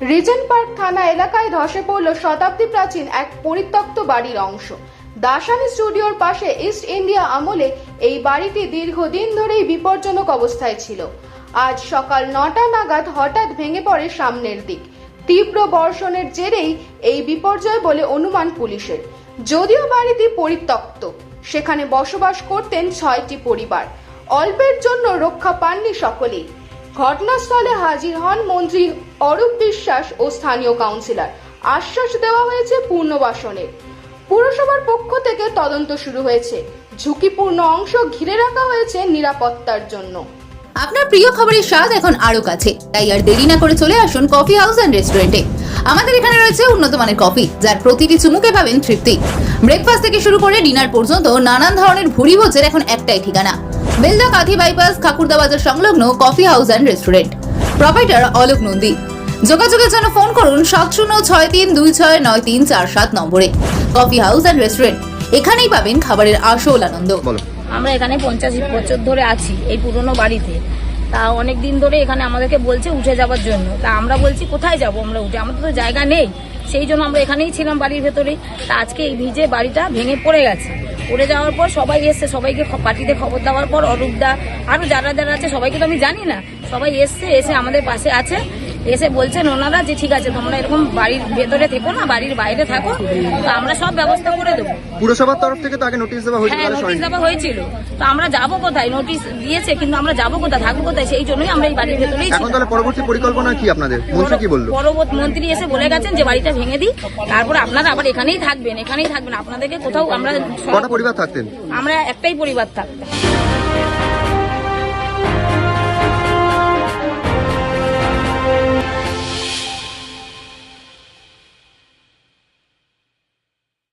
Regent park থানা এলাকায় ধসে পড়ল শতাব্দী প্রাচীন এক পরিত্যক্ত বাড়ির অংশ। দাসানি স্টুডিওর পাশে ইস্ট ইন্ডিয়া আমলে এই বাড়িটি দীর্ঘদিন ধরেই বিপজ্জনক অবস্থায় ছিল। আজ সকাল নটা নাগাদ হঠাৎ ভেঙে পড়ে সামনের দিক। তীব্র বর্ষণের জেরেই এই বিপর্যয় বলে অনুমান পুলিশের। যদিও বাড়িটি পরিত্যক্ত, সেখানে বসবাস করতেন ছয়টি পরিবার। অল্পের জন্য রক্ষা পাননি সকলেই। ঘটনাস্থলে হাজির হন মন্ত্রী অরূপ বিশ্বাস ও স্থানীয় কাউন্সিলর। আশ্বাস দেওয়া হয়েছে পুনর্বাসনের পুরসভার পক্ষ থেকে তদন্ত শুরু হয়েছে। ঝুঁকিপূর্ণ অংশ ঘিরে রাখা হয়েছে নিরাপত্তার জন্য। আপনার প্রিয় খাবারের স্বাদ এখন আরও কাছে। তাই আর দেরি না করে চলে আসুন কফি হাউস অ্যান্ড রেস্টুরেন্টে। আমাদের এখানে রয়েছে উন্নত মানের কফি, যার প্রতিটি চুমুকে পাবেন তৃপ্তি। ব্রেকফাস্ট থেকে শুরু করে ডিনার পর্যন্ত নানান ধরনের ভুরি ভোজের এখন একটাই ঠিকানা। বেলদা কাঁথি বাইপাস খাকুরদা বাজার সংলগ্ন coffee house and restaurant. Proprietor Alok Nandi. যোগাযোগের জন্য ফোন করুন সাত শূন্য ছয় তিন দুই ছয় নয় তিন চার সাত নম্বরে। Coffee house and restaurant. এখানেই পাবেন খাবারের আসল আনন্দ। আমরা এখানে পঞ্চাশ বছর ধরে আছি এই পুরনো বাড়িতে। তা অনেক দিন ধরে এখানে আমাদেরকে বলছে উঠে যাওয়ার জন্য। তা আমরা বলছি কোথায় যাব আমরা উঠে? আমাদের তো জায়গা নেই। সেই জন্য আমরা এখানেই ছিলাম বাড়ির ভেতরে তা আজকে এই ভিজে বাড়িটা ভেঙে পড়ে গেছে। পড়ে যাওয়ার পর সবাই এসছে, সবাইকে পার্টিতে খবর দেওয়ার পর অরূপদা আরও যারা যারা আছে, সবাইকে তো আমি জানি না, সবাই এসছে, এসে আমাদের পাশে আছে। এসে বলছেন ওনারা যে ঠিক আছে তোমরা এরকম বাড়ির ভেতরে থেকো না বাড়ির বাইরে থাকো তো আমরা সব ব্যবস্থা করে দেবো। পুরসভার তরফ থেকে তো আগে নোটিশ দেওয়া হয়েছিল হ্যাঁ নোটিশ দেওয়া হয়েছিল। তো আমরা যাব কোথায়? নোটিশ দিয়েছে কিন্তু আমরা যাব কোথায় থাকব কোথায় সেই জন্যই আমরা এই বাড়ির ভেতরেই এখন তাহলে পরবর্তী পরিকল্পনা কি আপনাদের? মন্ত্রী কি বলল? পরবর্তী মন্ত্রী এসে বলে গেছেন যে বাড়িটা ভেঙে দিই তারপর আপনারা আবার এখানেই থাকবেন এখানেই থাকবেন আপনাদেরকে কোথাও আমরা কটা পরিবার থাকতেন? আমরা একটাই পরিবার থাকতাম।